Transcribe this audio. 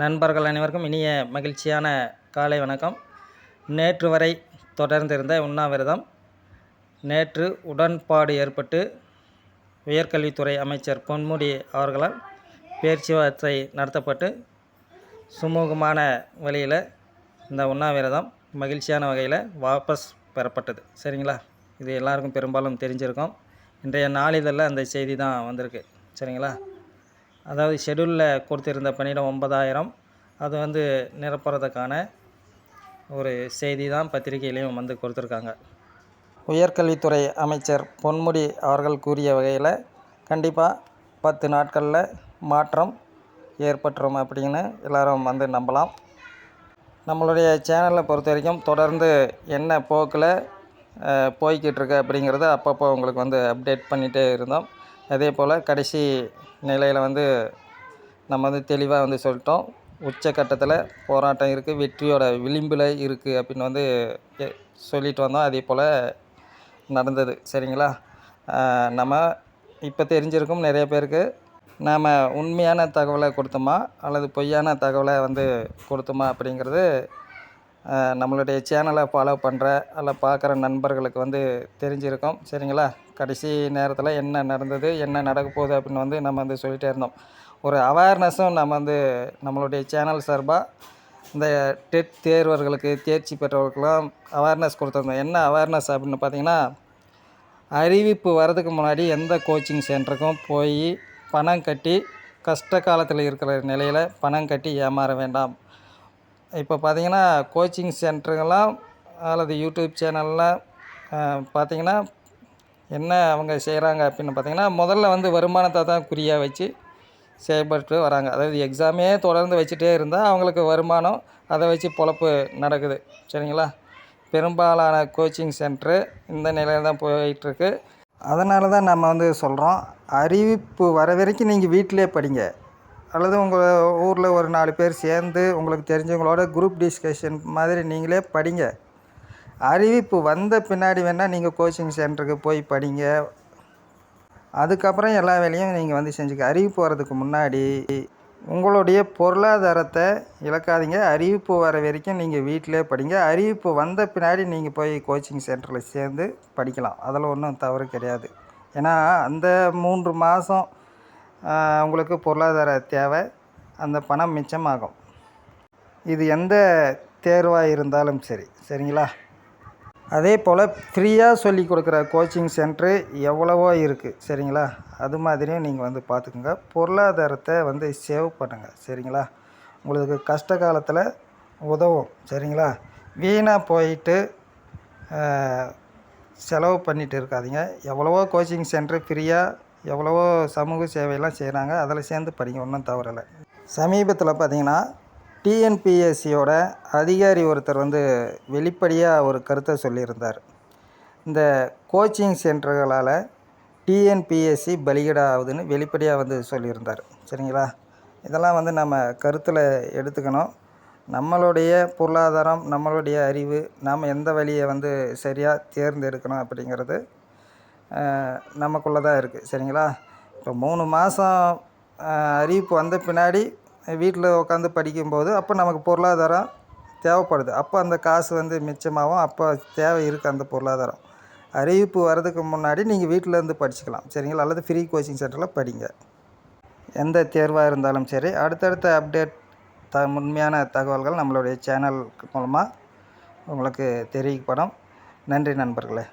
நண்பர்கள் அனைவருக்கும் இனிய மகிழ்ச்சியான காலை வணக்கம். நேற்று வரை தொடர்ந்திருந்த உண்ணாவிரதம் நேற்று உடன்பாடு ஏற்பட்டு உயர்கல்வித்துறை அமைச்சர் பொன்முடி அவர்களால் பேச்சுவார்த்தை நடத்தப்பட்டு சுமூகமான வழியில் இந்த உண்ணாவிரதம் மகிழ்ச்சியான வகையில் வாபஸ் பெறப்பட்டது. சரிங்களா? இது எல்லாருக்கும் பெரும்பாலும் தெரிஞ்சிருக்கும். இன்றைய நாளிதழில் அந்த செய்தி தான் வந்திருக்கு. சரிங்களா? அதாவது ஷெடியூலில் கொடுத்திருந்த பணியிடம் ஒன்பதாயிரம். அது வந்து நிரப்புறதுக்கான ஒரு செய்தி தான் பத்திரிகையிலையும் வந்து கொடுத்துருக்காங்க. உயர்கல்வித்துறை அமைச்சர் பொன்முடி அவர்கள் கூறிய வகையில் கண்டிப்பாக பத்து நாட்களில் மாற்றம் ஏற்பட்டுரும் அப்படின்னு எல்லோரும் வந்து நம்பலாம். நம்மளுடைய சேனலை பொறுத்த வரைக்கும் தொடர்ந்து என்ன போக்கில் போய்கிட்டுருக்கு இருக்கு அப்படிங்கிறத அப்பப்போ உங்களுக்கு வந்து அப்டேட் பண்ணிகிட்டே இருந்தோம். அதே போல் கடைசி நிலையில் வந்து நம்ம வந்து தெளிவாக வந்து சொல்லிட்டோம். உச்சக்கட்டத்தில் போராட்டம் இருக்குது வெற்றியோட விளிம்பில் இருக்குது அப்படின்னு வந்து சொல்லிட்டு வந்தோம். அதே போல் நடந்தது. சரிங்களா? நம்ம இப்போ தெரிஞ்சிருக்கும் நிறைய பேருக்கு. நாம் உண்மையான தகவலை கொடுத்தோமா? அல்லது பொய்யான தகவலை வந்து கொடுத்தோமா அப்படிங்கிறது நம்மளுடைய சேனலை ஃபாலோ பண்ணுற அல்ல பார்க்குற நண்பர்களுக்கு வந்து தெரிஞ்சிருக்கும். சரிங்களா? கடைசி நேரத்தில் என்ன நடந்தது என்ன நடக்க போகுது அப்படின்னு வந்து நம்ம வந்து சொல்லிகிட்டே இருந்தோம். ஒரு அவேர்னஸும் நம்ம வந்து நம்மளுடைய சேனல் சார்பாக இந்த டெட் தேர்வர்களுக்கு தேர்ச்சி பெற்றவர்களுக்கெல்லாம் அவேர்னஸ் கொடுத்துருந்தோம். என்ன அவேர்னஸ் அப்படின்னு பார்த்தீங்கன்னா அறிவிப்பு வரதுக்கு முன்னாடி எந்த கோச்சிங் சென்டருக்கும் போய் பணம் கட்டி கஷ்ட காலத்தில் இருக்கிற நிலையில் பணம் கட்டி ஏமாற வேண்டாம். இப்போ பார்த்தீங்கன்னா கோச்சிங் சென்டருங்கெல்லாம் அல்லது யூடியூப் சேனல்லாம் பார்த்தீங்கன்னா என்ன அவங்க செய்கிறாங்க அப்படின்னு பார்த்தீங்கன்னா முதல்ல வந்து வருமானத்தை தான் குறியாக வச்சு செயல்பட்டு வராங்க. அதாவது எக்ஸாமே தொடர்ந்து வச்சுட்டே இருந்தால் அவங்களுக்கு வருமானம் அதை வச்சு பொழப்பு நடக்குது. சரிங்களா? பெரும்பாலான கோச்சிங் சென்ட்ரு இந்த நிலையில் தான் போயிட்டுருக்கு. அதனால தான் நம்ம வந்து சொல்கிறோம் அறிவிப்பு வர வரைக்கும் நீங்கள் வீட்டிலே படிங்க. அல்லது உங்கள் ஊரில் ஒரு நாலு பேர் சேர்ந்து உங்களுக்கு தெரிஞ்சவங்களோட குரூப் டிஸ்கஷன் மாதிரி நீங்களே படிங்க. அறிவிப்பு வந்த பின்னாடி வேணால் நீங்கள் கோச்சிங் சென்டருக்கு போய் படிங்க. அதுக்கப்புறம் எல்லா வேலையும் நீங்கள் வந்து செஞ்சுக்க. அறிவிப்பு வர்றதுக்கு முன்னாடி உங்களுடைய பொருளாதாரத்தை இழக்காதீங்க. அறிவிப்பு வர வரைக்கும் நீங்கள் வீட்டிலே படிங்க. அறிவிப்பு வந்த பின்னாடி நீங்கள் போய் கோச்சிங் சென்டரில் சேர்ந்து படிக்கலாம். அதில் ஒன்றும் தவறு கிடையாது. ஏன்னா அந்த மூன்று மாதம் உங்களுக்கு பொருளாதார தேவை அந்த பணம் மிச்சமாகும். இது எந்த தேர்வாக இருந்தாலும் சரி சரிங்களா? அதே போல் ஃப்ரீயாக சொல்லி கொடுக்குற கோச்சிங் சென்ட்ரு எவ்வளவோ இருக்குது சரிங்களா? அது மாதிரியும் நீங்கள் வந்து பார்த்துக்குங்க. பொருளாதாரத்தை வந்து சேவ் பண்ணுங்கள் சரிங்களா? உங்களுக்கு கஷ்ட காலத்தில் உதவும் சரிங்களா? வீணாக போயிட்டு செலவு பண்ணிட்டு இருக்காதீங்க. எவ்வளவோ கோச்சிங் சென்ட்ரு ஃப்ரீயாக எவ்வளவோ சமூக சேவையெல்லாம் செய்கிறாங்க அதில் சேர்ந்து படிங்க ஒன்றும் தவறலை சமீபத்தில் பார்த்தீங்கன்னா டிஎன்பிஎஸ்சியோட அதிகாரி ஒருத்தர் வந்து வெளிப்படையாக ஒரு கருத்தை சொல்லியிருந்தார். இந்த கோச்சிங் சென்டர்களால் டிஎன்பிஎஸ்சி பலிகடாகுதுன்னு வெளிப்படையாக வந்து சொல்லியிருந்தார். சரிங்களா? இதெல்லாம் வந்து நம்ம கருத்தில் எடுத்துக்கணும். நம்மளுடைய பொருளாதாரம் நம்மளுடைய அறிவு நாம் எந்த வழியை வந்து சரியாக தேர்ந்தெடுக்கணும் அப்படிங்கிறது நமக்குள்ளே தான் இருக்குது சரிங்களா? இப்போ மூணு மாதம் அறிவிப்பு வந்த பின்னாடி வீட்டில் உட்காந்து படிக்கும்போது அப்போ நமக்கு பொருளாதாரம் தேவைப்படுது. அப்போ அந்த காசு வந்து மிச்சமாகவும் அப்போ தேவை இருக்குது அந்த பொருளாதாரம். அறிவிப்பு வர்றதுக்கு முன்னாடி நீங்கள் வீட்டிலேருந்து படிச்சுக்கலாம் சரிங்களா? அல்லது ஃப்ரீ கோச்சிங் சென்டரில் படிங்க. எந்த தேர்வாக இருந்தாலும் சரி. அடுத்தடுத்த அப்டேட் த உண்மையான தகவல்கள் நம்மளுடைய சேனல் மூலமாக உங்களுக்கு தெரிவிக்கப்படும். நன்றி நண்பர்களே.